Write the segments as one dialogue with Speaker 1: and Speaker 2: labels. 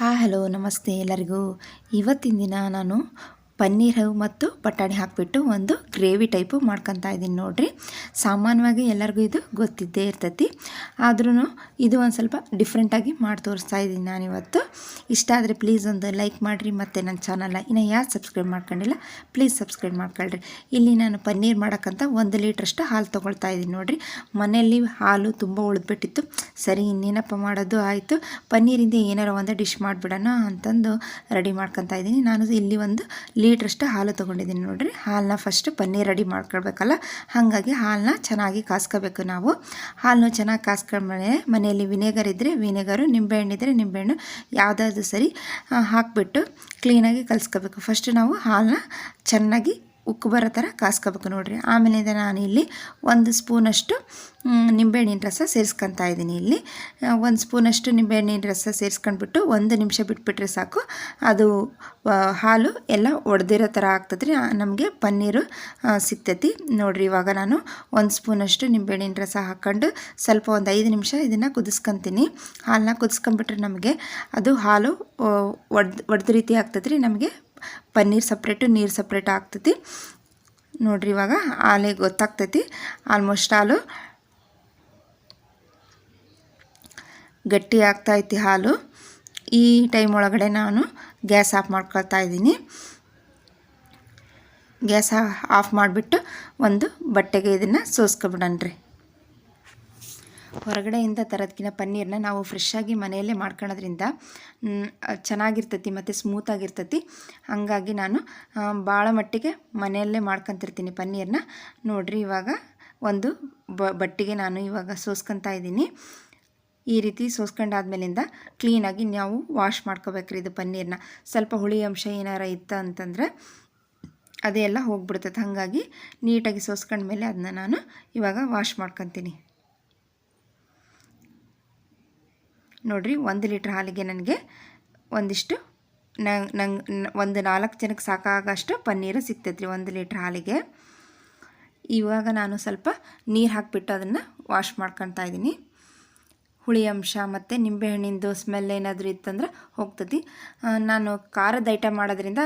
Speaker 1: Hi hello ನಮಸ್ತೆ ಎಲ್ಲರಿಗೂ. ಇವತ್ತಿನ ದಿನ ನಾನು ಪನ್ನೀರು ಮತ್ತು ಬಟಾಣಿ ಹಾಕಿಬಿಟ್ಟು ಒಂದು ಗ್ರೇವಿ ಟೈಪು ಮಾಡ್ಕೊತಾ ಇದ್ದೀನಿ ನೋಡಿರಿ. ಸಾಮಾನ್ಯವಾಗಿ ಎಲ್ಲರಿಗೂ ಇದು ಗೊತ್ತಿದ್ದೇ ಇರ್ತೈತಿ. ಆದ್ರೂ ಇದು ಒಂದು ಸ್ವಲ್ಪ ಡಿಫ್ರೆಂಟಾಗಿ ಮಾಡಿ ತೋರಿಸ್ತಾ ಇದ್ದೀನಿ ನಾನಿವತ್ತು. ಇಷ್ಟ ಆದರೆ ಪ್ಲೀಸ್ ಒಂದು ಲೈಕ್ ಮಾಡಿರಿ ಮತ್ತು ನನ್ನ ಚಾನಲ್ನ ಇನ್ನು ಯಾರು ಸಬ್ಸ್ಕ್ರೈಬ್ ಮಾಡ್ಕೊಂಡಿಲ್ಲ ಪ್ಲೀಸ್ ಸಬ್ಸ್ಕ್ರೈಬ್ ಮಾಡ್ಕೊಳ್ರಿ. ಇಲ್ಲಿ ನಾನು ಪನ್ನೀರ್ ಮಾಡೋಕ್ಕಂತ ಒಂದು ಲೀಟ್ರಷ್ಟು ಹಾಲು ತೊಗೊಳ್ತಾ ಇದ್ದೀನಿ ನೋಡಿರಿ. ಮನೆಯಲ್ಲಿ ಹಾಲು ತುಂಬ ಉಳಿದ್ಬಿಟ್ಟಿತ್ತು. ಸರಿ, ಇನ್ನೇನಪ್ಪ ಮಾಡೋದು ಆಯಿತು. ಪನ್ನೀರಿಂದ ಏನಾರ ಒಂದು ಡಿಶ್ ಮಾಡಿಬಿಡೋಣ ಅಂತಂದು ರೆಡಿ ಮಾಡ್ಕೊತಾ ಇದ್ದೀನಿ. ನಾನು ಇಲ್ಲಿ ಒಂದು ಲೀಟ್ರಷ್ಟು ಹಾಲು ತೊಗೊಂಡಿದ್ದೀನಿ ನೋಡಿರಿ. ಹಾಲನ್ನ ಫಸ್ಟ್ ಪನ್ನೀರ್ ರೆಡಿ ಮಾಡ್ಕೊಳ್ಬೇಕಲ್ಲ? ಹಾಗಾಗಿ ಹಾಲನ್ನ ಚೆನ್ನಾಗಿ ಕಾಸ್ಕೋಬೇಕು ನಾವು. ಹಾಲನ್ನು ಚೆನ್ನಾಗಿ ಕಾಸ್ಕೊಂಡ್ಮೇಲೆ ಮನೆಯಲ್ಲಿ ವಿನೆಗರ್ ಇದ್ದರೆ ವಿನೆಗರು, ನಿಂಬೆಹಣ್ಣು ಇದ್ದರೆ ನಿಂಬೆಹಣ್ಣು ಯಾವುದಾದ್ರೂ ಸರಿ ಹಾಕಿಬಿಟ್ಟು ಕ್ಲೀನಾಗಿ ಕಲಿಸ್ಕೋಬೇಕು. ಫಸ್ಟ್ ನಾವು ಹಾಲನ್ನ ಚೆನ್ನಾಗಿ ಉಕ್ಕು ಬರೋ ಥರ ಕಾಸ್ಕೋಬೇಕು ನೋಡಿರಿ. ಆಮೇಲಿಂದ ನಾನು ಇಲ್ಲಿ ಒಂದು ಸ್ಪೂನಷ್ಟು ನಿಂಬೆಹಣ್ಣಿನ ರಸ ಸೇರಿಸ್ಕೊತಾ ಇದ್ದೀನಿ ಇಲ್ಲಿ. ಒಂದು ಸ್ಪೂನಷ್ಟು ನಿಂಬೆಹಣ್ಣಿನ ರಸ ಸೇರಿಸ್ಕೊಂಡ್ಬಿಟ್ಟು ಒಂದು ನಿಮಿಷ ಬಿಟ್ಬಿಟ್ರೆ ಸಾಕು. ಅದು ಹಾಲು ಎಲ್ಲ ಒಡೆದಿರೋ ಥರ ಆಗ್ತದ್ರಿ. ನಮಗೆ ಪನ್ನೀರು ಸಿಗ್ತೈತಿ. ನೋಡಿರಿ, ಇವಾಗ ನಾನು ಒಂದು ಸ್ಪೂನಷ್ಟು ನಿಂಬೆಹಣ್ಣಿನ ರಸ ಹಾಕ್ಕೊಂಡು ಸ್ವಲ್ಪ ಒಂದು ಐದು ನಿಮಿಷ ಇದನ್ನು ಕುದಿಸ್ಕೊತೀನಿ. ಹಾಲನ್ನ ಕುದಿಸ್ಕೊಂಬಿಟ್ರೆ ನಮಗೆ ಅದು ಹಾಲು ಒಡ್ದು ಒಡೆದ ರೀತಿ ಆಗ್ತದ್ರಿ ನಮಗೆ. ಪನ್ನೀರ್ ಸಪ್ರೇಟು, ನೀರು ಸಪ್ರೇಟ್ ಆಗ್ತೈತಿ. ನೋಡಿರಿ ಇವಾಗ ಹಾಲೇ ಗೊತ್ತಾಗ್ತೈತಿ. ಆಲ್ಮೋಸ್ಟ್ ಹಾಲು. ಗಟ್ಟಿ ಆಗ್ತಾಯಿತ್ತು ಹಾಲು. ಈ ಟೈಮ್ ಒಳಗಡೆ ನಾನು ಗ್ಯಾಸ್ ಆಫ್ ಮಾಡ್ಕೊಳ್ತಾ ಇದ್ದೀನಿ. ಗ್ಯಾಸ್ ಆಫ್ ಮಾಡಿಬಿಟ್ಟು ಒಂದು ಬಟ್ಟೆಗೆ ಇದನ್ನು ಸೋಸ್ಕೊಬಿಡಣ್ರಿ ಹೊರಗಡೆಯಿಂದ ತರೋದಕ್ಕಿಂತ ಪನ್ನೀರನ್ನ ನಾವು ಫ್ರೆಶ್ಶಾಗಿ ಮನೆಯಲ್ಲೇ ಮಾಡ್ಕೊಳ್ಳೋದ್ರಿಂದ ಚೆನ್ನಾಗಿರ್ತತಿ ಮತ್ತು ಸ್ಮೂತಾಗಿರ್ತತಿ ಹಾಗಾಗಿ ನಾನು ಭಾಳ ಮಟ್ಟಿಗೆ ಮನೆಯಲ್ಲೇ ಮಾಡ್ಕೊತಿರ್ತೀನಿ ಪನ್ನೀರನ್ನ ನೋಡಿರಿ ಇವಾಗ ಒಂದು ಬಟ್ಟಿಗೆ ನಾನು ಇವಾಗ ಸೋಸ್ಕೊತಾ ಇದ್ದೀನಿ. ಈ ರೀತಿ ಸೋಸ್ಕೊಂಡಾದ್ಮೇಲಿಂದ ಕ್ಲೀನಾಗಿ ನಾವು ವಾಶ್ ಮಾಡ್ಕೋಬೇಕ್ರಿ ಇದು ಪನ್ನೀರನ್ನ ಸ್ವಲ್ಪ ಹುಳಿ ಅಂಶ ಏನಾರ ಇತ್ತು ಅಂತಂದರೆ ಅದೆಲ್ಲ ಹೋಗ್ಬಿಡ್ತೈತೆ. ಹಾಗಾಗಿ ನೀಟಾಗಿ ಸೋಸ್ಕೊಂಡ್ಮೇಲೆ ಅದನ್ನ ನಾನು ಇವಾಗ ವಾಶ್ ಮಾಡ್ಕೊತೀನಿ. ನೋಡಿರಿ, ಒಂದು ಲೀಟ್ರ್ ಹಾಲಿಗೆ ನನಗೆ ಒಂದಿಷ್ಟು ಒಂದು ನಾಲ್ಕು ಜನಕ್ಕೆ ಸಾಕಾಗಷ್ಟು ಪನ್ನೀರು ಸಿಗ್ತೈತ್ರಿ ಒಂದು ಲೀಟ್ರ್ ಹಾಲಿಗೆ. ಇವಾಗ ನಾನು ಸ್ವಲ್ಪ ನೀರು ಹಾಕಿಬಿಟ್ಟು ಅದನ್ನು ವಾಶ್ ಮಾಡ್ಕೊತಾ ಇದ್ದೀನಿ ಹುಳಿ ಅಂಶ ಮತ್ತು ನಿಂಬೆಹಣ್ಣಿಂದು ಸ್ಮೆಲ್ ಏನಾದರೂ ಇತ್ತಂದ್ರೆ ಹೋಗ್ತದೆ ನಾನು ಖಾರದ ಐಟಮ್ ಮಾಡೋದ್ರಿಂದ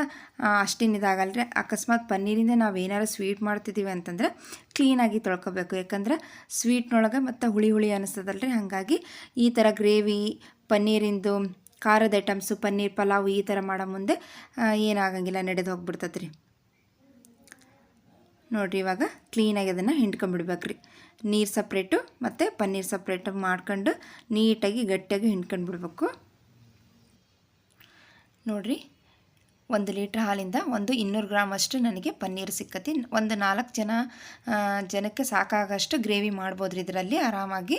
Speaker 1: ಅಷ್ಟೇನು ರೀ ಅಕಸ್ಮಾತ್ ಪನ್ನೀರಿಂದ ನಾವು ಏನಾರು ಸ್ವೀಟ್ ಮಾಡ್ತಿದ್ದೀವಿ ಅಂತಂದ್ರೆ ಕ್ಲೀನಾಗಿ ತೊಳ್ಕೊಬೇಕು. ಯಾಕಂದ್ರೆ ಸ್ವೀಟ್ನೊಳಗೆ ಮತ್ತು ಹುಳಿ ಹುಳಿ ಅನ್ನಿಸ್ತದಲ್ರಿ ಹಾಗಾಗಿ ಈ ಥರ ಗ್ರೇವಿ, ಪನ್ನೀರಿಂದು, ಖಾರದ ಐಟಮ್ಸು, ಪನ್ನೀರ್ ಪಲಾವ್ ಈ ಥರ ಮಾಡೋ ಮುಂದೆ ಏನಾಗಂಗಿಲ್ಲ, ನಡೆದು ಹೋಗ್ಬಿಡ್ತದೆ ರೀ ನೋಡಿರಿ ಇವಾಗ ಕ್ಲೀನಾಗಿ ಅದನ್ನು ಹಿಂಡ್ಕೊಂಬಿಡ್ಬೇಕು ರೀ ನೀರು ಸಪ್ರೇಟು ಮತ್ತು ಪನ್ನೀರ್ ಸಪ್ರೇಟು ಮಾಡ್ಕೊಂಡು ನೀಟಾಗಿ ಗಟ್ಟಿಯಾಗಿ ಹಿಂಡ್ಕೊಂಡು ಬಿಡ್ಬೇಕು ನೋಡಿರಿ ಒಂದು ಲೀಟ್ರ್ ಹಾಲಿಂದ ಒಂದು ಇನ್ನೂರು ಗ್ರಾಮ್ ಅಷ್ಟು ನನಗೆ ಪನ್ನೀರ್ ಸಿಕ್ಕತಿ ಒಂದು ನಾಲ್ಕು ಜನ ಜನಕ್ಕೆ ಸಾಕಾಗಷ್ಟು ಗ್ರೇವಿ ಮಾಡ್ಬೋದ್ರಿ ಇದರಲ್ಲಿ. ಆರಾಮಾಗಿ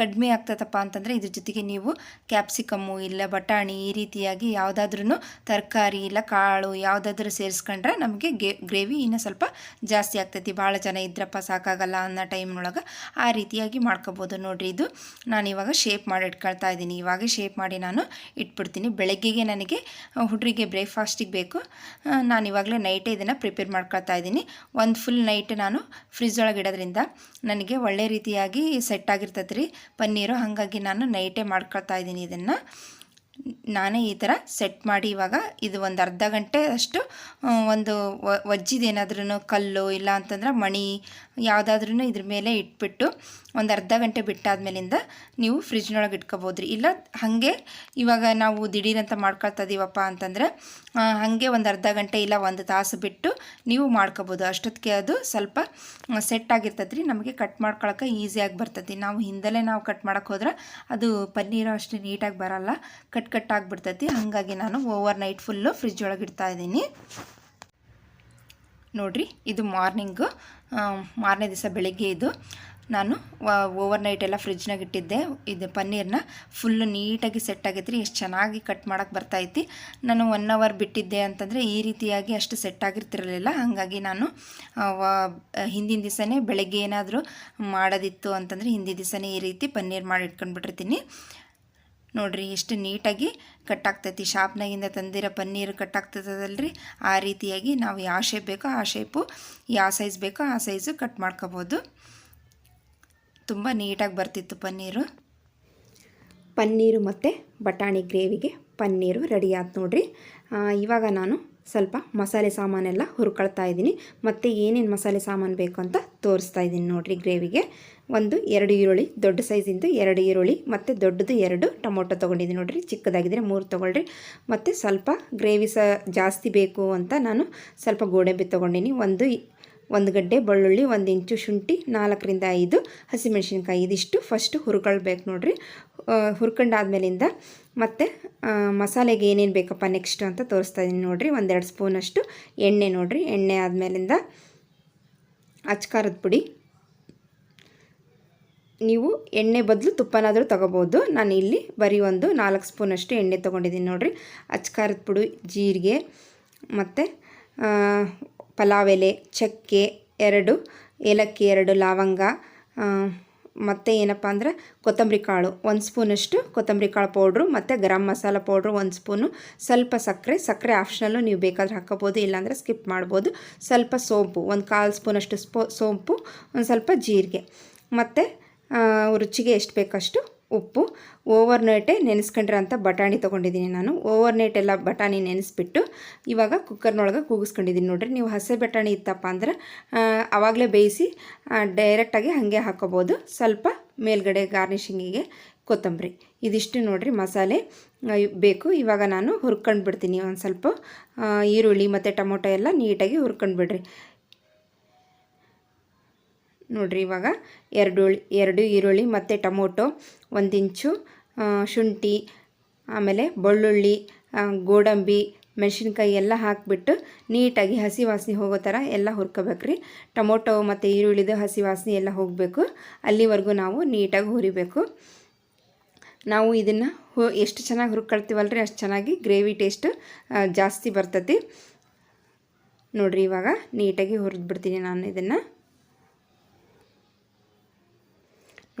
Speaker 1: ಕಡಿಮೆ ಆಗ್ತದಪ್ಪ ಅಂತಂದರೆ ಇದ್ರ ಜೊತೆಗೆ ನೀವು ಕ್ಯಾಪ್ಸಿಕಮ್ಮು ಇಲ್ಲ ಬಟಾಣಿ ಈ ರೀತಿಯಾಗಿ ಯಾವುದಾದ್ರೂ ತರಕಾರಿ ಇಲ್ಲ ಕಾಳು ಯಾವುದಾದ್ರೂ ಸೇರಿಸ್ಕೊಂಡ್ರೆ ನಮಗೆ ಗ್ರೇವಿ ಇನ್ನೂ ಸ್ವಲ್ಪ ಜಾಸ್ತಿ ಆಗ್ತೈತಿ. ಭಾಳ ಜನ ಇದ್ರಪ್ಪ ಸಾಕಾಗಲ್ಲ ಅನ್ನೋ ಟೈಮ್ನೊಳಗೆ ಆ ರೀತಿಯಾಗಿ ಮಾಡ್ಕೋಬೋದು. ನೋಡಿರಿ ಇದು ನಾನು ಇವಾಗ ಶೇಪ್ ಮಾಡಿ ಇಟ್ಕೊಳ್ತಾ ಇದ್ದೀನಿ. ಇವಾಗ ಶೇಪ್ ಮಾಡಿ ನಾನು ಇಟ್ಬಿಡ್ತೀನಿ. ಬೆಳಗ್ಗೆಗೆ ನನಗೆ ಹುಡುಗರಿಗೆ ಬ್ರೇಕ್ಫಾಸ್ಟಿಗೆ ಬೇಕು. ನಾನು ಇವಾಗಲೇ ನೈಟೇ ಇದನ್ನು ಪ್ರಿಪೇರ್ ಮಾಡ್ಕೊಳ್ತಾ ಇದ್ದೀನಿ. ಒಂದು ಫುಲ್ ನೈಟ್ ನಾನು ಫ್ರಿಜ್ ಒಳಗೆ ಇಡೋದ್ರಿಂದ ನನಗೆ ಒಳ್ಳೆ ರೀತಿಯಾಗಿ ಸೆಟ್ ಆಗಿರ್ತದ್ರಿ ರೀ. ಪನ್ನೀರು, ಹಾಗಾಗಿ ನಾನು ನೈಟೇ ಮಾಡ್ಕೊಳ್ತಾ ಇದ್ದೀನಿ ಇದನ್ನು. ನಾನೇ ಈ ಥರ ಸೆಟ್ ಮಾಡಿ ಇವಾಗ ಇದು ಒಂದು ಅರ್ಧ ಗಂಟೆ ಅಷ್ಟು ಒಂದು ಏನಾದ್ರೂ ಕಲ್ಲು ಇಲ್ಲ ಅಂತಂದ್ರೆ ಮಣಿ ಯಾವುದಾದ್ರೂ ಇದ್ರ ಮೇಲೆ ಇಟ್ಬಿಟ್ಟು ಒಂದು ಅರ್ಧ ಗಂಟೆ ಬಿಟ್ಟಾದ್ಮೇಲಿಂದ ನೀವು ಫ್ರಿಜ್ನೊಳಗೆ ಇಟ್ಕೋಬೋದ್ರಿ. ಇಲ್ಲ, ಹಾಗೆ ಇವಾಗ ನಾವು ದಿಢೀರಂತ ಮಾಡ್ಕೊಳ್ತಾ ಇದೀವಪ್ಪ ಅಂತಂದ್ರೆ ಹಾಗೆ ಒಂದು ಅರ್ಧ ಗಂಟೆ ಇಲ್ಲ ಒಂದು ತಾಸು ಬಿಟ್ಟು ನೀವು ಮಾಡ್ಕೋಬೋದು. ಅಷ್ಟೊತ್ತಿಗೆ ಅದು ಸ್ವಲ್ಪ ಸೆಟ್ ಆಗಿರ್ತದೆ ರೀ ನಮಗೆ ಕಟ್ ಮಾಡ್ಕೊಳಕ್ಕೆ ಈಸಿಯಾಗಿ ಬರ್ತದೆ ನಾವು ಹಿಂದಲೇ ನಾವು ಕಟ್ ಮಾಡೋಕ್ಕೆ ಹೋದ್ರೆ ಅದು ಪನ್ನೀರು ಅಷ್ಟು ನೀಟಾಗಿ ಬರಲ್ಲ. ಕಟ್ ಕಟ್ ಆಗಿಬಿಡ್ತೈತಿ ಹಾಗಾಗಿ ನಾನು ಓವರ್ ನೈಟ್ ಫುಲ್ಲು ಫ್ರಿಜ್ ಒಳಗೆ ಇಡ್ತಾ ಇದ್ದೀನಿ. ನೋಡಿರಿ, ಇದು ಮಾರ್ನಿಂಗು ಮಾರನೇ ದಿವಸ ಬೆಳಗ್ಗೆ ಇದು. ನಾನು ಓವರ್ ನೈಟ್ ಎಲ್ಲ ಫ್ರಿಜ್ನಾಗ ಇಟ್ಟಿದ್ದೆ. ಇದು ಪನ್ನೀರನ್ನ ಫುಲ್ಲು ನೀಟಾಗಿ ಸೆಟ್ ಆಗೈತ್ರಿ. ಎಷ್ಟು ಚೆನ್ನಾಗಿ ಕಟ್ ಮಾಡೋಕ್ಕೆ ಬರ್ತೈತಿ ನಾನು ಒನ್ ಅವರ್ ಬಿಟ್ಟಿದ್ದೆ ಅಂತಂದರೆ ಈ ರೀತಿಯಾಗಿ ಅಷ್ಟು ಸೆಟ್ ಆಗಿರ್ತಿರಲಿಲ್ಲ. ಹಾಗಾಗಿ ನಾನು ಹಿಂದಿನ ದಿವಸನೇ ಬೆಳಗ್ಗೆ ಏನಾದರೂ ಮಾಡೋದಿತ್ತು ಅಂತಂದರೆ ಹಿಂದಿನ ದಿವಸನೇ ಈ ರೀತಿ ಪನ್ನೀರ್ ಮಾಡಿ ಇಟ್ಕೊಂಡ್ಬಿಟ್ಟಿರ್ತೀನಿ. ನೋಡಿರಿ ಎಷ್ಟು ನೀಟಾಗಿ ಕಟ್ಟಾಗ್ತೈತಿ. ಶಾಪ್ನಾಗಿಂದ ತಂದಿರೋ ಪನ್ನೀರು ಕಟ್ಟಾಗ್ತದಲ್ರಿ. ಆ ರೀತಿಯಾಗಿ ನಾವು ಯಾವ ಶೇಪ್ ಬೇಕೋ ಆ ಶೇಪು ಯಾವ ಸೈಜ್ ಬೇಕೋ ಆ ಸೈಜು ಕಟ್ ಮಾಡ್ಕೋಬೋದು. ತುಂಬ ನೀಟಾಗಿ ಬರ್ತಿತ್ತು ಪನ್ನೀರು. ಪನ್ನೀರು ಮತ್ತು ಬಟಾಣಿ ಗ್ರೇವಿಗೆ ಪನ್ನೀರು ರೆಡಿ ಆಯ್ತು ನೋಡ್ರಿ. ಇವಾಗ ನಾನು ಸ್ವಲ್ಪ ಮಸಾಲೆ ಸಾಮಾನೆಲ್ಲ ಹುರ್ಕೊಳ್ತಾ ಇದ್ದೀನಿ. ಮತ್ತು ಏನೇನು ಮಸಾಲೆ ಸಾಮಾನು ಬೇಕು ಅಂತ ತೋರಿಸ್ತಾ ಇದ್ದೀನಿ ನೋಡಿರಿ ಗ್ರೇವಿಗೆ. ಒಂದು ಎರಡು ಈರುಳ್ಳಿ, ದೊಡ್ಡ ಸೈಜಿಂದು ಎರಡು ಈರುಳ್ಳಿ, ಮತ್ತು ದೊಡ್ಡದು ಎರಡು ಟೊಮೊಟೊ ತೊಗೊಂಡಿದ್ದೀನಿ ನೋಡಿರಿ. ಚಿಕ್ಕದಾಗಿದ್ದರೆ ಮೂರು ತೊಗೊಳ್ರಿ. ಮತ್ತು ಸ್ವಲ್ಪ ಗ್ರೇವಿ ಸಹ ಜಾಸ್ತಿ ಬೇಕು ಅಂತ ನಾನು ಸ್ವಲ್ಪ ಗೋಡಂಬಿ ತೊಗೊಂಡಿನಿ. ಒಂದು ಒಂದು ಗಡ್ಡೆ ಬೆಳ್ಳುಳ್ಳಿ, ಒಂದು ಇಂಚು ಶುಂಠಿ, ನಾಲ್ಕರಿಂದ ಐದು ಹಸಿಮೆಣಸಿನ್ಕಾಯಿ. ಇದಿಷ್ಟು ಫಸ್ಟು ಹುರ್ಕೊಳ್ಬೇಕು ನೋಡಿರಿ. ಹುರ್ಕೊಂಡಾದ್ಮೇಲಿಂದ ಮತ್ತು ಮಸಾಲೆಗೆ ಏನೇನು ಬೇಕಪ್ಪ ನೆಕ್ಸ್ಟ್ ಅಂತ ತೋರಿಸ್ತಾ ಇದ್ದೀನಿ ನೋಡಿರಿ. ಒಂದೆರಡು ಸ್ಪೂನಷ್ಟು ಎಣ್ಣೆ ನೋಡಿರಿ. ಎಣ್ಣೆ ಆದಮೇಲಿಂದ ಅಚ್ಕಾರದ ಪುಡಿ ನೀವು ಎಣ್ಣೆ ಬದಲು ತುಪ್ಪನಾದರೂ ತೊಗೋಬೋದು. ನಾನು ಇಲ್ಲಿ ಬರೀ ಒಂದು ನಾಲ್ಕು ಸ್ಪೂನಷ್ಟು ಎಣ್ಣೆ ತೊಗೊಂಡಿದ್ದೀನಿ ನೋಡಿರಿ. ಅಚ್ಕಾರದ ಪುಡಿ, ಜೀರಿಗೆ ಮತ್ತು ಪಲಾವ್ ಎಲೆ, ಚಕ್ಕೆ ಎರಡು, ಏಲಕ್ಕಿ ಎರಡು, ಲವಂಗ ಮತ್ತು ಏನಪ್ಪ ಅಂದ್ರೆ ಕೊತ್ತಂಬರಿ ಕಾಳು. ಒಂದು ಸ್ಪೂನಷ್ಟು ಕೊತ್ತಂಬರಿ ಕಾಳು ಪೌಡ್ರು ಮತ್ತು ಗರಂ ಮಸಾಲ ಪೌಡ್ರು ಒಂದು ಸ್ಪೂನು. ಸ್ವಲ್ಪ ಸಕ್ಕರೆ ಸಕ್ಕರೆ ಆಪ್ಷನಲ್ಲು ನೀವು ಬೇಕಾದ್ರೆ ಹಾಕೋಬೋದು ಇಲ್ಲಾಂದರೆ ಸ್ಕಿಪ್ ಮಾಡ್ಬೋದು. ಸ್ವಲ್ಪ ಸೋಂಪು, ಒಂದು ಕಾಲು ಸ್ಪೂನಷ್ಟು ಸ್ಪೋ, ಸೋಂಪು, ಒಂದು ಸ್ವಲ್ಪ ಜೀರಿಗೆ. ಮತ್ತು ರುಚಿಗೆ ಎಷ್ಟು ಬೇಕಷ್ಟು ಉಪ್ಪು. ಓವರ್ ನೈಟೇ ಅಂತ ಬಟಾಣಿ ತೊಗೊಂಡಿದ್ದೀನಿ ನಾನು. ಓವರ್ ನೈಟ್ ಎಲ್ಲ ಬಟಾಣಿ ನೆನೆಸ್ಬಿಟ್ಟು ಇವಾಗ ಕುಕ್ಕರ್ನೊಳಗೆ ಕೂಗಿಸ್ಕೊಂಡಿದ್ದೀನಿ ನೋಡ್ರಿ. ನೀವು ಹಸೆ ಬಟಾಣಿ ಇತ್ತಪ್ಪ ಅಂದ್ರೆ ಆವಾಗಲೇ ಬೇಯಿಸಿ ಡೈರೆಕ್ಟಾಗಿ ಹಾಗೆ ಹಾಕೋಬೋದು. ಸ್ವಲ್ಪ ಮೇಲ್ಗಡೆ ಗಾರ್ನಿಷಿಂಗಿಗೆ ಕೊತ್ತಂಬರಿ. ಇದಿಷ್ಟು ನೋಡ್ರಿ ಮಸಾಲೆ ಬೇಕು. ಇವಾಗ ನಾನು ಹುರ್ಕೊಂಡು ಬಿಡ್ತೀನಿ ಒಂದು ಸ್ವಲ್ಪ. ಈರುಳ್ಳಿ ಮತ್ತು ಟೊಮೊಟೊ ಎಲ್ಲ ನೀಟಾಗಿ ಹುರ್ಕೊಂಡು ಬಿಡ್ರಿ ನೋಡ್ರಿ ಇವಾಗ ಎರಡು ಎರಡು ಈರುಳ್ಳಿ ಮತ್ತು ಟೊಮೊಟೊ ಒಂದಿಂಚು ಶುಂಠಿ, ಆಮೇಲೆ ಬೆಳ್ಳುಳ್ಳಿ ಗೋಡಂಬಿ, ಮೆಣಸಿನ್ಕಾಯಿ ಎಲ್ಲ ಹಾಕಿಬಿಟ್ಟು ನೀಟಾಗಿ ಹಸಿ ವಾಸನೆ ಹೋಗೋ ಥರ ಎಲ್ಲ ಹುರ್ಕೋಬೇಕು ರೀ ಟೊಮೊಟೊ ಮತ್ತು ಈರುಳ್ಳಿದು ಹಸಿ ವಾಸನೆ ಎಲ್ಲ ಹೋಗಬೇಕು. ಅಲ್ಲಿವರೆಗೂ ನಾವು ನೀಟಾಗಿ ಹುರಿಬೇಕು. ನಾವು ಇದನ್ನು ಹು, ಎಷ್ಟು ಚೆನ್ನಾಗಿ ಹುರ್ಕೊಳ್ತೀವಲ್ಲ ರೀ ಅಷ್ಟು ಚೆನ್ನಾಗಿ ಗ್ರೇವಿ ಟೇಸ್ಟ್ ಜಾಸ್ತಿ ಬರ್ತತಿ. ನೋಡ್ರಿ ಇವಾಗ ನೀಟಾಗಿ ಹುರಿದ್ಬಿಡ್ತೀನಿ ನಾನು ಇದನ್ನು.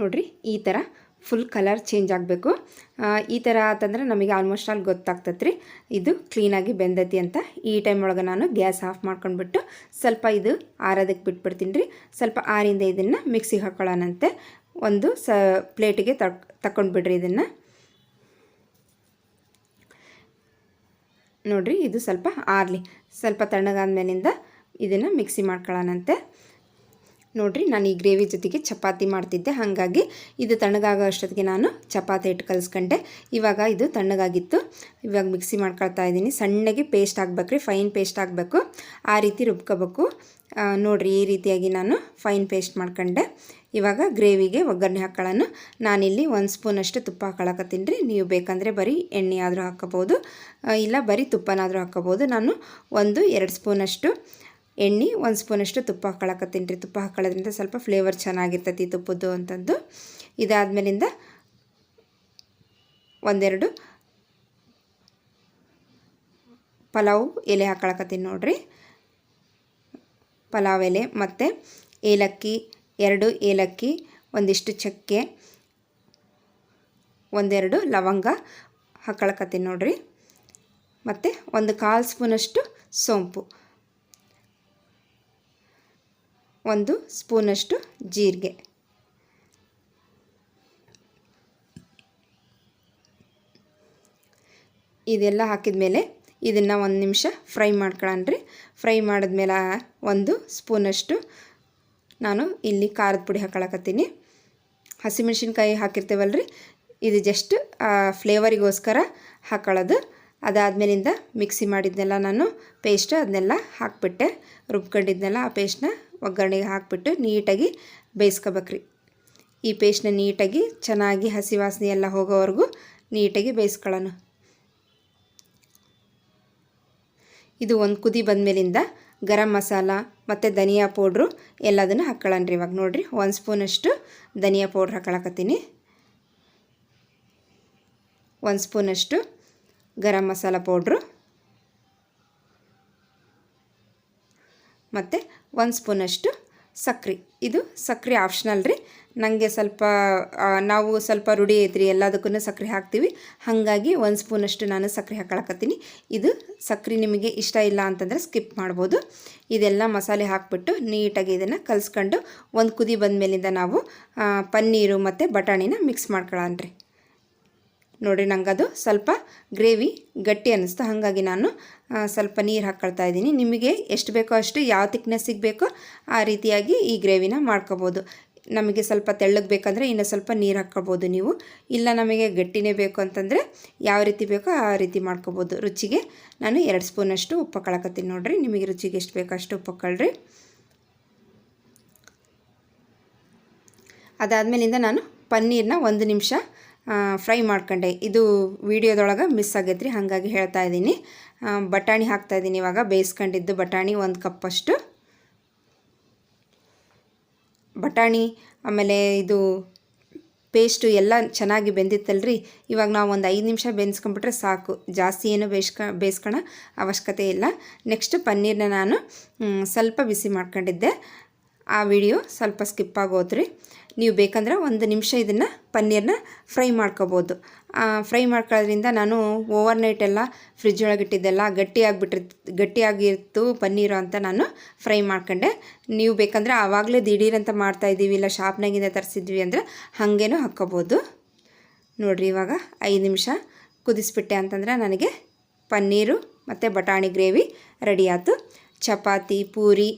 Speaker 1: ನೋಡ್ರಿ, ಈ ಥರ ಫುಲ್ ಕಲರ್ ಚೇಂಜ್ ಆಗಬೇಕು. ಈ ಥರ ಆತಂದ್ರೆ ನಮಗೆ ಆಲ್ಮೋಸ್ಟ್ ಆಲ್ ಗೊತ್ತಾಗ್ತೈತೆ ರೀ ಇದು ಕ್ಲೀನಾಗಿ ಬೆಂದೈತಿ ಅಂತ ಈ ಟೈಮ್ ಒಳಗೆ ನಾನು ಗ್ಯಾಸ್ ಆಫ್ ಮಾಡ್ಕೊಂಡ್ಬಿಟ್ಟು ಸ್ವಲ್ಪ ಇದು ಆರೋದಕ್ಕೆ ಬಿಟ್ಬಿಡ್ತೀನಿ ರೀ ಸ್ವಲ್ಪ ಆರಿಂದ ಇದನ್ನು ಮಿಕ್ಸಿಗೆ ಹಾಕೊಳ್ಳೋಣಂತೆ. ಒಂದು ಸ ಪ್ಲೇಟಿಗೆ ತಕ್ ತಗೊಂಡು ಬಿಡ್ರಿ ಇದನ್ನು. ನೋಡ್ರಿ, ಇದು ಸ್ವಲ್ಪ ಆರಲಿ. ಸ್ವಲ್ಪ ತಣ್ಣಗಾದ ಮೇಲಿಂದ ಇದನ್ನು ಮಿಕ್ಸಿ ಮಾಡ್ಕೊಳ್ಳೋಣಂತೆ. ನೋಡ್ರಿ, ನಾನು ಈ ಗ್ರೇವಿ ಜೊತೆಗೆ ಚಪಾತಿ ಮಾಡ್ತಿದ್ದೆ. ಹಾಗಾಗಿ ಇದು ತಣ್ಣಗಾಗೋ ಅಷ್ಟೊತ್ತಿಗೆ ನಾನು ಚಪಾತಿ ಹಿಟ್ಟು ಕಲಿಸ್ಕೊಂಡೆ. ಇವಾಗ ಇದು ತಣ್ಣಗಾಗಿತ್ತು. ಇವಾಗ ಮಿಕ್ಸಿ ಮಾಡ್ಕೊಳ್ತಾ ಇದ್ದೀನಿ. ಸಣ್ಣಗೆ ಪೇಸ್ಟ್ ಹಾಕ್ಬೇಕ್ರಿ, ಫೈನ್ ಪೇಸ್ಟ್ ಆಗಬೇಕು ಆ ರೀತಿ ರುಬ್ಕೋಬೇಕು. ನೋಡಿರಿ, ಈ ರೀತಿಯಾಗಿ ನಾನು ಫೈನ್ ಪೇಸ್ಟ್ ಮಾಡ್ಕೊಂಡೆ. ಇವಾಗ ಗ್ರೇವಿಗೆ ಒಗ್ಗರಣೆ ಹಾಕೊಳ್ಳೋಣ. ನಾನಿಲ್ಲಿ ಒಂದು ಸ್ಪೂನಷ್ಟು ತುಪ್ಪ ಹಾಕೊಳಕತ್ತೀನಿ ರೀ. ನೀವು ಬೇಕಂದರೆ ಬರೀ ಎಣ್ಣೆ ಆದರೂ ಹಾಕ್ಕೋಬೋದು ಇಲ್ಲ ಬರೀ ತುಪ್ಪನಾದರೂ ಹಾಕ್ಕೋಬೋದು ನಾನು ಒಂದು ಎರಡು ಸ್ಪೂನಷ್ಟು ಎಣ್ಣೆ, ಒಂದು ಸ್ಪೂನಷ್ಟು ತುಪ್ಪ ಹಾಕೊಳಕತ್ತೀನಿ ರೀ ತುಪ್ಪ ಹಾಕೊಳ್ಳೋದ್ರಿಂದ ಸ್ವಲ್ಪ ಫ್ಲೇವರ್ ಚೆನ್ನಾಗಿರ್ತೈತಿ ತುಪ್ಪದ್ದು ಅಂತಂದು. ಇದಾದ್ಮೇಲಿಂದ ಒಂದೆರಡು ಪಲಾವ್ ಎಲೆ ಹಾಕೊಳಕತ್ತೀನಿ ನೋಡ್ರಿ. ಪಲಾವ್ ಎಲೆ ಮತ್ತು ಏಲಕ್ಕಿ, ಎರಡು ಏಲಕ್ಕಿ, ಒಂದಿಷ್ಟು ಚಕ್ಕೆ, ಒಂದೆರಡು ಲವಂಗ ಹಾಕೊಳಕತ್ತೀನಿ ನೋಡ್ರಿ. ಮತ್ತು ಒಂದು ಕಾಲು ಸ್ಪೂನಷ್ಟು ಸೋಂಪು. ಒಂದು ಸ್ಪೂನಷ್ಟು ಜೀರಿಗೆ. ಇದೆಲ್ಲ ಹಾಕಿದ ಮೇಲೆ ಇದನ್ನು ಒಂದು ನಿಮಿಷ ಫ್ರೈ ಮಾಡ್ಕೊಳ್ಳೋಣ್ರಿ ಫ್ರೈ ಮಾಡಿದ್ಮೇಲೆ ಒಂದು ಸ್ಪೂನಷ್ಟು ನಾನು ಇಲ್ಲಿ ಖಾರದ ಪುಡಿ ಹಾಕೊಳಕತ್ತೀನಿ. ಹಸಿಮೆಣ್ಸಿನ್ಕಾಯಿ ಹಾಕಿರ್ತೇವಲ್ರಿ ಇದು ಜಸ್ಟ್ ಫ್ಲೇವರಿಗೋಸ್ಕರ ಹಾಕೊಳ್ಳೋದು ಅದಾದಮೇಲಿಂದ ಮಿಕ್ಸಿ ಮಾಡಿದ್ನೆಲ್ಲ ನಾನು ಪೇಸ್ಟ್ ಅದನ್ನೆಲ್ಲ ಹಾಕಿಬಿಟ್ಟೆ. ರುಬ್ಕೊಂಡಿದ್ನೆಲ್ಲ ಆ ಪೇಸ್ಟ್ನ ಒಗ್ಗರಣೆಗೆ ಹಾಕಿಬಿಟ್ಟು ನೀಟಾಗಿ ಬೇಯಿಸ್ಕೋಬೇಕ್ರಿ. ಈ ಪೇಸ್ಟ್ನ ನೀಟಾಗಿ ಚೆನ್ನಾಗಿ ಹಸಿ ವಾಸನೆ ಎಲ್ಲ ಹೋಗೋವರೆಗೂ ನೀಟಾಗಿ ಬೇಯಿಸ್ಕೊಳ್ಳೋಣ. ಇದು ಒಂದು ಕುದಿ ಬಂದಮೇಲಿಂದ ಗರಂ ಮಸಾಲ ಮತ್ತು ಧನಿಯಾ ಪೌಡ್ರು ಎಲ್ಲದನ್ನು ಹಾಕ್ಕೊಳ್ಳೋಣ್ರಿ ಇವಾಗ ನೋಡಿರಿ, ಒಂದು ಸ್ಪೂನಷ್ಟು ಧನಿಯಾ ಪೌಡ್ರ್ ಹಾಕೊಳಕತ್ತೀನಿ. ಒಂದು ಸ್ಪೂನಷ್ಟು ಗರಂ ಮಸಾಲ ಪೌಡ್ರು. ಮತ್ತು ಒಂದು ಸ್ಪೂನಷ್ಟು ಸಕ್ರೆ. ಇದು ಸಕ್ರೆ ಆಪ್ಷನಲ್ ರೀ. ನನಗೆ ಸ್ವಲ್ಪ ನಾವು ಸ್ವಲ್ಪ ರೂಢಿ ಐತ್ರಿ ಎಲ್ಲದಕ್ಕೂ ಸಕ್ರೆ ಹಾಕ್ತೀವಿ. ಹಾಗಾಗಿ ಒಂದು ಸ್ಪೂನಷ್ಟು ನಾನು ಸಕ್ರೆ ಹಾಕೊಳಕತ್ತೀನಿ. ಇದು ಸಕ್ರೆ ನಿಮಗೆ ಇಷ್ಟ ಇಲ್ಲ ಅಂತಂದರೆ ಸ್ಕಿಪ್ ಮಾಡ್ಬೋದು. ಇದೆಲ್ಲ ಮಸಾಲೆ ಹಾಕ್ಬಿಟ್ಟು ನೀಟಾಗಿ ಇದನ್ನು ಕಲಿಸ್ಕೊಂಡು ಒಂದು ಕುದಿ ಬಂದ ಮೇಲಿಂದ ನಾವು ಪನ್ನೀರು ಮತ್ತು ಬಟಾಣಿನ ಮಿಕ್ಸ್ ಮಾಡ್ಕೊಳ್ಳೋಣ್ರಿ ನೋಡಿರಿ ನಂಗೆ ಅದು ಸ್ವಲ್ಪ ಗ್ರೇವಿ ಗಟ್ಟಿ ಅನ್ನಿಸ್ತು. ಹಾಗಾಗಿ ನಾನು ಸ್ವಲ್ಪ ನೀರು ಹಾಕ್ಕೊಳ್ತಾ ಇದ್ದೀನಿ. ನಿಮಗೆ ಎಷ್ಟು ಬೇಕೋ ಅಷ್ಟು ಯಾವ ತಿಕ್ನೆಸ್ಸಿಗೆ ಬೇಕೋ ಆ ರೀತಿಯಾಗಿ ಈ ಗ್ರೇವಿನ ಮಾಡ್ಕೋಬೋದು. ನಮಗೆ ಸ್ವಲ್ಪ ತೆಳ್ಳಗೆ ಬೇಕಂದರೆ ಇನ್ನೂ ಸ್ವಲ್ಪ ನೀರು ಹಾಕ್ಕೊಬೋದು ನೀವು. ಇಲ್ಲ ನಮಗೆ ಗಟ್ಟಿನೇ ಬೇಕು ಅಂತಂದರೆ ಯಾವ ರೀತಿ ಬೇಕೋ ಆ ರೀತಿ ಮಾಡ್ಕೋಬೋದು. ರುಚಿಗೆ ನಾನು ಎರಡು ಸ್ಪೂನಷ್ಟು ಉಪ್ಪು ಕಳಕತ್ತೀನಿ ನೋಡಿರಿ. ನಿಮಗೆ ರುಚಿಗೆ ಎಷ್ಟು ಬೇಕೋ ಅಷ್ಟು ಉಪ್ಪು ಹಾಕ್ಕೊಳ್ರಿ ಅದಾದಮೇಲಿಂದ ನಾನು ಪನ್ನೀರನ್ನ ಒಂದು ನಿಮಿಷ ಫ್ರೈ ಮಾಡ್ಕೊಂಡೆ. ಇದು ವಿಡಿಯೋದೊಳಗೆ ಮಿಸ್ ಆಗೈತೆ ರೀ ಹಾಗಾಗಿ ಹೇಳ್ತಾ ಇದ್ದೀನಿ. ಬಟಾಣಿ ಹಾಕ್ತಾ ಇದ್ದೀನಿ ಇವಾಗ, ಬೇಯಿಸ್ಕೊಂಡಿದ್ದು ಬಟಾಣಿ ಒಂದು ಕಪ್ಪಷ್ಟು ಬಟಾಣಿ, ಆಮೇಲೆ ಇದು ಪೇಸ್ಟು ಎಲ್ಲ ಚೆನ್ನಾಗಿ ಬೆಂದಿತ್ತಲ್ರಿ, ಇವಾಗ ನಾವು ಒಂದು ಐದು ನಿಮಿಷ ಬೆನ್ಸ್ಕೊಂಬಿಟ್ರೆ ಸಾಕು. ಜಾಸ್ತಿ ಏನು ಬೇಯಿಸ್ಕ ಬೇಯಿಸ್ಕೊಳೋ ಅವಶ್ಯಕತೆ ಇಲ್ಲ. ನೆಕ್ಸ್ಟ್ ಪನ್ನೀರನ್ನ ನಾನು ಸ್ವಲ್ಪ ಬಿಸಿ ಮಾಡ್ಕೊಂಡಿದ್ದೆ. ಆ ವಿಡಿಯೋ ಸ್ವಲ್ಪ ಸ್ಕಿಪ್ ನೀವು ಬೇಕಂದ್ರೆ ಒಂದು ನಿಮಿಷ ಇದನ್ನು ಪನ್ನೀರ್ನ ಫ್ರೈ ಮಾಡ್ಕೋಬೋದು. ಫ್ರೈ ಮಾಡ್ಕೊಳ್ಳೋದ್ರಿಂದ ನಾನು ಓವರ್ ನೈಟ್ ಎಲ್ಲ ಫ್ರಿಜ್ ಒಳಗೆ ಇಟ್ಟಿದ್ದೆಲ್ಲ ಗಟ್ಟಿಯಾಗಿಬಿಟ್ಟಿರ್ ಗಟ್ಟಿಯಾಗಿತ್ತು ಪನ್ನೀರು ಅಂತ ನಾನು ಫ್ರೈ ಮಾಡ್ಕೊಂಡೆ. ನೀವು ಬೇಕಂದ್ರೆ ಆವಾಗಲೇ ದಿಢೀರಂತ ಮಾಡ್ತಾಯಿದ್ದೀವಿ ಇಲ್ಲ ಶಾಪ್ನಾಗಿಂದ ತರಿಸಿದ್ವಿ ಅಂದರೆ ಹಾಗೇನೂ ಹಾಕ್ಕೋಬೋದು. ನೋಡಿರಿ ಇವಾಗ ಐದು ನಿಮಿಷ ಕುದಿಸ್ಬಿಟ್ಟೆ ಅಂತಂದ್ರೆ ನನಗೆ ಪನ್ನೀರು ಮತ್ತು ಬಟಾಣಿ ಗ್ರೇವಿ ರೆಡಿ ಆಯಿತು. ಚಪಾತಿ, ಪೂರಿ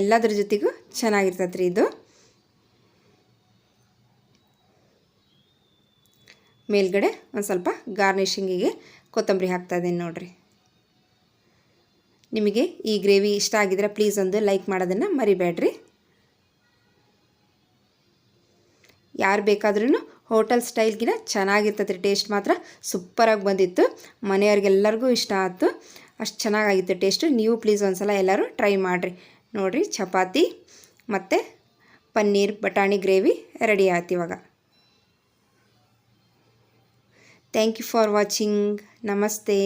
Speaker 1: ಎಲ್ಲದ್ರ ಜೊತೆಗೂ ಚೆನ್ನಾಗಿರ್ತೈತೆ ರೀ ಇದು. ಮೇಲ್ಗಡೆ ಒಂದು ಸ್ವಲ್ಪ ಗಾರ್ನಿಷಿಂಗಿಗೆ ಕೊತ್ತಂಬರಿ ಹಾಕ್ತಾ ಇದ್ದೀನಿ ನೋಡಿರಿ. ನಿಮಗೆ ಈ ಗ್ರೇವಿ ಇಷ್ಟ ಆಗಿದ್ರೆ ಪ್ಲೀಸ್ ಒಂದು ಲೈಕ್ ಮಾಡೋದನ್ನು ಮರಿಬೇಡ್ರಿ. ಯಾರು ಬೇಕಾದ್ರೂ ಹೋಟೆಲ್ ಸ್ಟೈಲ್ಗಿನ ಚೆನ್ನಾಗಿರ್ತದೆ ರೀ ಟೇಸ್ಟ್ ಮಾತ್ರ ಸೂಪರಾಗಿ ಬಂದಿತ್ತು. ಮನೆಯವ್ರಿಗೆಲ್ಲರಿಗೂ ಇಷ್ಟ ಆಯಿತು. ಅಷ್ಟು ಚೆನ್ನಾಗಾಗಿತ್ತು ಟೇಸ್ಟು ನೀವು ಪ್ಲೀಸ್ ಒಂದ್ಸಲ ಎಲ್ಲರೂ ಟ್ರೈ ಮಾಡಿರಿ. ನೋಡಿರಿ, ಚಪಾತಿ ಮತ್ತು ಪನ್ನೀರ್, ಬಟಾಣಿ ಗ್ರೇವಿ ರೆಡಿ ಆಯ್ತು ಇವಾಗ. ಥ್ಯಾಂಕ್ ಯು ಫಾರ್ ವಾಚಿಂಗ್ ನಮಸ್ತೆ